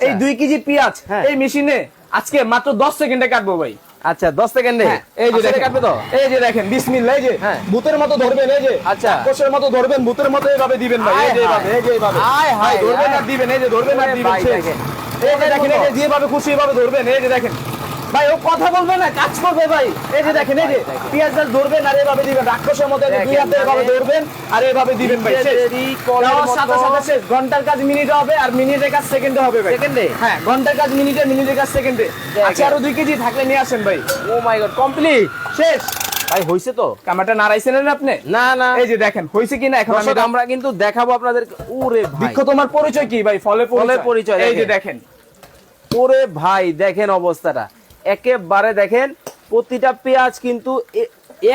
এই দুই কেজি পেঁয়াজ হ্যাঁ। এই মেশিনে আজকে মাত্র দশ সেকেন্ডে কাটবো ভাই আচ্ছা দশ সেকেন্ডে হ্যাঁ, এই যে কাটবে তো এই যে দেখেন বিসমিল্লা এই যে হ্যাঁ। ভূতের মতো ধরবেন এই যে আচ্ছা। কোষের মতো ধরবেন ভূতের মতো এইভাবে দিবেন ভাই এই যে এইভাবে এই যে এইভাবে হাই হাই ধরবেন আর দিবেন এই যে ধরবেন আর দিবেন। এই যে দেখেন এই যে যেভাবে খুশি এভাবে ধরবেন এই যে দেখেন ভাই ও কথা বলবে না কাজ করবে ভাই। এই যে দেখেন এই যে পেঁয়াজ ডাল ধরবেন আর এভাবে দিবেন রাক্ষসের মতো দুই হাতে এভাবে মানে- ধরবেন আর এভাবে দিবেন ভাই সাথে সাথে শেষ। ঘণ্টার কাজ মিনিটে হবে আর মিনিটের কাজ সেকেন্ডে হবে ভাই। সেকেন্ডে? হ্যাঁ ঘণ্টার কাজ মিনিটে মিনিটের কাজ সেকেন্ডে আচ্ছা আরও দুই কেজি থাকলে নিয়ে আসেন ভাই। ও মাই গড কমপ্লিট শেষ। ভাই হইছে তো? কামাটা নাড়াইছিলেন আপনি? না না। এই যে দেখেন হয়েছে কিনা এখন আমি আমরা কিন্তু দেখাবো আপনাদের ওরে ভাই। বৃক্ষ তোমার পরিচয় কি ভাই? ফলে ফলের পরিচয়, এই যে। দেখেন। ওরে ভাই দেখেন অবস্থাটা। একেবারে দেখেন প্রতিটা পেঁয়াজ কিন্তু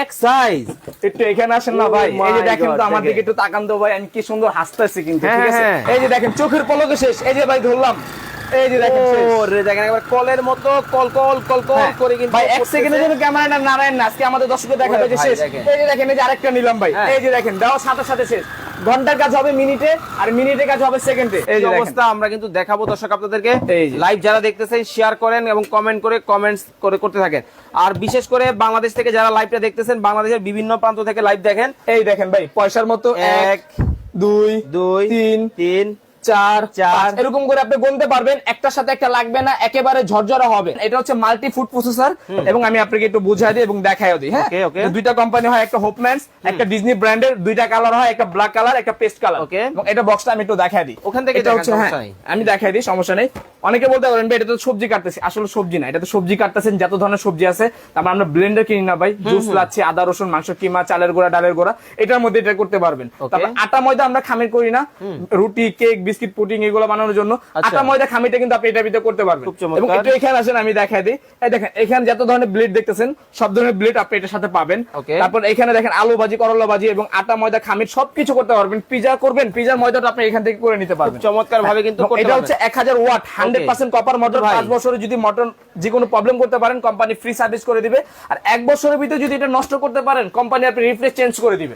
এক সাইজ একটু এখানে আসেন না Oh ভাই এই যে দেখেন তো আমার দিকে একটু তাকান তো ভাই আমি কি সুন্দর হাসতেছি কিন্তু হ্যাঁ, ঠিক আছে? হ্যাঁ। এই যে দেখেন চোখের পলকে শেষ। এই যে ভাই ধরলাম। এই যে দেখেন ওরে দেখেন একবার কলের মতো কল কল কল কল হ্যাঁ, করে কিন্তু ভাই এক সেকেন্ডের জন্য ক্যামেরাটা নারায়ণ না আজকে আমাদের দর্শকদের দেখাবে যে শেষ। এই যে দেখেন এই যে আরেকটা নিলাম ভাই। এই যে দেখেন দেওয়ার সাথে সাথে শেষ। ঘণ্টার কাজ হবে মিনিটে আর মিনিটের কাজ হবে সেকেন্ডে। এই অবস্থা? আমরা কিন্তু দেখাবো দর্শক আপনাদেরকে। লাইভ যারা দেখতেছেন শেয়ার করেন এবং কমেন্ট করে কমেন্টস করে করতে থাকেন। আর বিশেষ করে বাংলাদেশ থেকে যারা লাইভটা দেখতেছেন বাংলাদেশের বিভিন্ন প্রান্ত থেকে লাইভ দেখেন। এই দেখেন ভাই পয়সার মতো এক, দুই দুই তিন তিন চার চার। এরকম করে আপনি গুনতে পারবেন একটার সাথে একটা লাগবে না একেবারে ঝরঝরা হবে এটা হচ্ছে মাল্টি ফুড প্রসেসর এবং আমি আপনাকে একটু বুঝাই দিই এবং দেখাইও দিই হ্যাঁ. দুইটা কোম্পানি হয় একটা হোপম্যান্স একটা ডিজনি ব্র্যান্ডের দুইটা কালার হয় একটা ব্ল্যাক কালার একটা পেস্ট কালার. এবং এটা বক্সটা আমি একটু দেখাই দিই ওখান থেকে এটা হচ্ছে হ্যাঁ। আমি দেখাই দিই সমস্যা নেই অনেকে বলতে পারেন ভাই এটা তো সবজি কাটতেছি। আসলে সবজি না এটা তো সবজি কাটতেছেন যত ধরনের সবজি আছে তারপর আমরা ব্লেন্ডার কিনি না ভাই। জুস লাচ্ছি আদা রসুন মাংস কিমা চালের গোড়া ডালের গোড়া এটার মধ্যে এটা করতে পারবেন। তারপর আটা ময়দা আমরা খামির করি না। রুটি কেক বিস্কিট পুডিং এগুলো বানানোর জন্য আচ্ছা। আটা ময়দা খামিটা কিন্তু আপনি এটার ভিতরে করতে পারবেন। এবং একটু এখানে আসেন আমি দেখাই দিই। এই দেখেন এখানে যত ধরনের ব্লেড দেখতেছেন সব ধরনের ব্লেড আপনি এটার সাথে পাবেন। তারপর এখানে দেখেন আলু ভাজি করলা ভাজি এবং আটা ময়দা খামির সবকিছু করতে পারবেন। পিজা করবেন পিজার ময়দাটা আপনি এখান থেকে করে নিতে পারবেন। চমৎকার ভাবে কিন্তু এটা হচ্ছে এক হাজার watt hundred percent copper motor ভাই। পাঁচ বছরে যদি মোটর যে কোনো প্রবলেম করতে পারেন কোম্পানি ফ্রি সার্ভিস করে দিবে আর এক বছরের ভিতরে যদি এটা নষ্ট করতে পারেন কোম্পানি আপনি রিপ্লেস চেঞ্জ করে দিবে